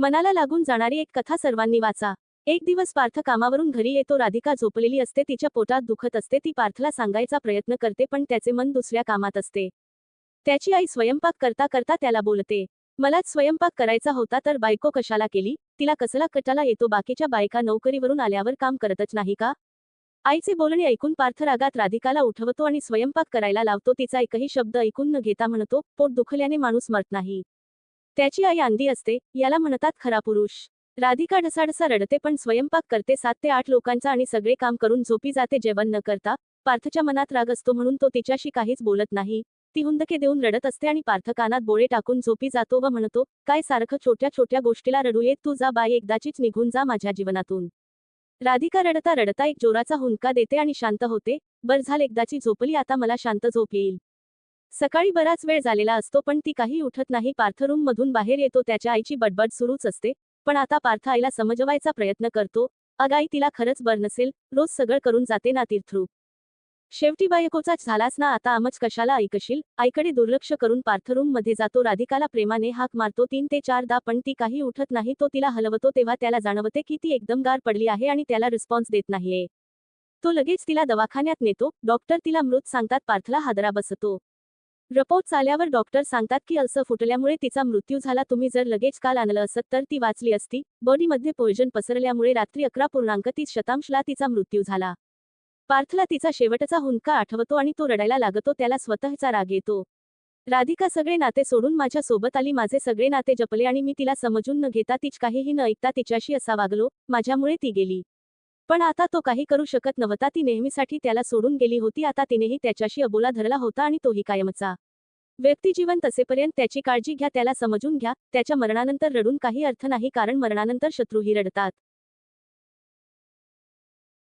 मनाला लागून जाणारी एक कथा सर्वांनी वाचा. एक दिवस पार्थ कामावरून घरी येतो राधिका झोपलेली असते तिच्या पोटात दुखत असते ती पार्थला सांगायचा प्रयत्न करते पण त्याचे मन दुसऱ्या कामात असते. त्याची आई स्वयंपाक करता करता त्याला बोलते मलाच स्वयंपाक करायचा होता तर बायको कशाला केली? तिला कसला कटाला येतो? बाकीच्या बायका नोकरीवरून आल्यावर काम करतच नाही का? आईचे बोलणे ऐकून पार्थ रागात राधिकाला उठवतो आणि स्वयंपाक करायला लावतो. तिचा एकही शब्द ऐकून न घेता म्हणतो पोट दुखल्याने माणूस मरत नाही. त्याची आई अंधी असते याला म्हणतात खरा पुरुष. राधिका ढसाढसा रडते पण स्वयंपाक करते सात ते आठ लोकांचा आणि सगळे काम करून झोपी जाते जेवण न करता. पार्थच्या मनात राग असतो म्हणून तो तिच्याशी काहीच बोलत नाही. ती हुंदके देऊन रडत असते आणि पार्थ कानात बोळे टाकून झोपी जातो व म्हणतो काय सारखं छोट्या छोट्या गोष्टीला रडू येत तू जा बाई एकदाचीच निघून जा माझ्या जीवनातून. राधिका रडता रडता एक जोराचा हुंदका देते आणि शांत होते. बर झाल एकदाची झोपली आता मला शांत झोप येईल. सकाळी बराच वेळ झालेला असतो पण ती काही उठत नाही. पार्थ रूम मधून बाहेर येतो त्याच्या आईची बडबड सुरूच असते. पण आता पार्थ आईला समजवायचा प्रयत्न करतो. अगाई तिला खरंच बर नसेल रोज सगळं करून जाते ना तीर्थरू. शेवटी बायकोचाच झालास ना आता आमच कशाला ऐकशील? आईकडे दुर्लक्ष करून पार्थरूममध्ये जातो. राधिकाला प्रेमाने हाक मारतो. तीन ते चारदा पण ती काही उठत नाही. तो तिला हलवतो तेव्हा त्याला जाणवते की ती एकदम गार पडली आहे आणि त्याला रिस्पॉन्स देत नाहीये. तो लगेच तिला दवाखान्यात नेतो. डॉक्टर तिला मृत सांगतात पार्थला हादरा बसतो. रिपोर्ट आल्यावर डॉक्टर सांगतात की अल्सर फुटल्यामुळे तिचा मृत्यू झाला. तुम्ही जर लगेच काल आणलं असत तर ती वाचली असती. बॉडीमध्ये पॉयझन पसरल्यामुळे रात्री अकरा पूर्णांक तीस शतांशला तिचा मृत्यू झाला. पार्थला तिचा शेवटचा हुंका आठवतो आणि तो रडायला लागतो. त्याला स्वतःचा राग येतो. राधिका सगळे नाते सोडून माझ्या सोबत आली. माझे सगळे नाते जपले आणि मी तिला समजून न घेता तिच काहीही न ऐकता तिच्याशी असा वागलो माझ्यामुळे ती गेली. पण आता तो काही करू शकत नव्हता. ती नेहमीसाठी त्याला सोडून गेली होती. आता तिनेही त्याच्याशी अबोला धरला होता आणि तोही कायमचा. व्यक्तिजीवन तसेपर्यंत त्याची काळजी घ्या. त्याला समजून घ्या. त्याच्या मरणानंतर रडून काही अर्थ नाही कारण मरणानंतर शत्रूही रडतात.